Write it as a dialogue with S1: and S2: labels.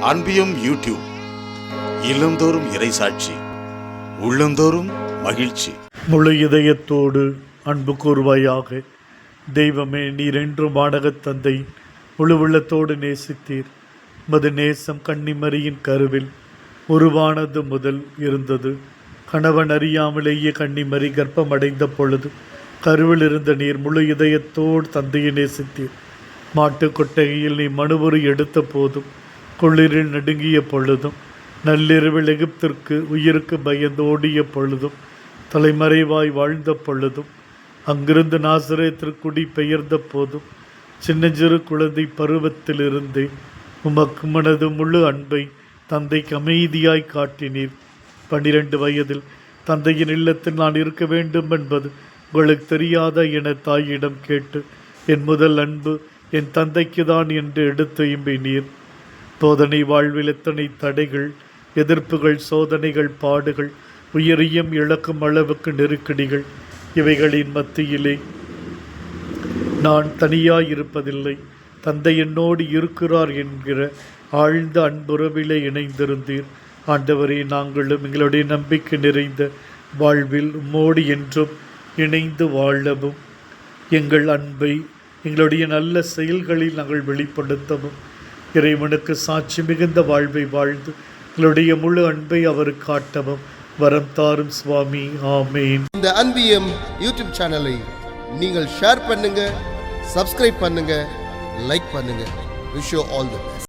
S1: அன்பியும் YouTube இல்லந்தோறும் இறைசாட்சி உள்ளந்தோறும் மகிழ்ச்சி.
S2: முழு இதயத்தோடு அன்பு கூறுவாயாக தெய்வமே நீர் என்றும் வாடகத் தந்தை முழு உள்ளத்தோடு நேசித்தீர். மது நேசம் கன்னிமரியின் கருவில் உருவானது முதல் இருந்தது. கணவன் அறியாமலேயே கன்னிமரி கர்ப்பமடைந்த பொழுது கருவில் இருந்த நீர் முழு இதயத்தோடு தந்தையை நேசித்தீர். மாட்டுக் கொட்டகையில் நீ மனுவுரு எடுத்த போதும் குளிரில் நடுங்கிய பொழுதும் நள்ளிரவில் எகிப்திற்கு உயிருக்கு பயந்து ஓடிய பொழுதும் தலைமறைவாய் வாழ்ந்த பொழுதும் அங்கிருந்து நாசிரியத்திற்குடி பெயர்ந்த போதும் சின்னஞ்சிறு குழந்தை பருவத்திலிருந்தே உமக்கு மனது முழு அன்பை தந்தைக்கு அமைதியாய் காட்டினீர். பன்னிரண்டு வயதில் தந்தையின் இல்லத்தில் நான் இருக்க வேண்டும் என்பது உங்களுக்கு தெரியாத என தாயிடம் கேட்டு என் முதல் அன்பு என் தந்தைக்கு தான் என்று எடுத்து இம்பினீர் போதனை வாழ்வில் எத்தனை தடைகள் எதிர்ப்புகள் சோதனைகள் பாடுகள் உயரியும் இழக்கும் அளவுக்கு நெருக்கடிகள் இவைகளின் மத்தியிலே நான் தனியாய் இருப்பதில்லை தந்தை என்னோடு இருக்கிறார் என்கிற ஆழ்ந்த அன்புறவிலே இணைந்திருந்தீர். ஆண்டவரே நாங்களும் எங்களுடைய நம்பிக்கை நிறைந்த வாழ்வில் உம்மோடு என்றும் இணைந்து வாழவும் எங்கள் அன்பை எங்களுடைய நல்ல செயல்களில் நாங்கள் வெளிப்படுத்தவும் இறைவனுக்கு சாட்சி மிகுந்த வாழ்வை வாழ்ந்து எங்களுடைய முழு அன்பை அவர் காட்டவும் வரம் தாரும் சுவாமி. ஆமேன்.
S3: இந்த அன்பியம் யூடியூப் சேனலை நீங்கள் ஷேர் பண்ணுங்க சப்ஸ்கிரைப் பண்ணுங்க லைக் பண்ணுங்க. Wish all the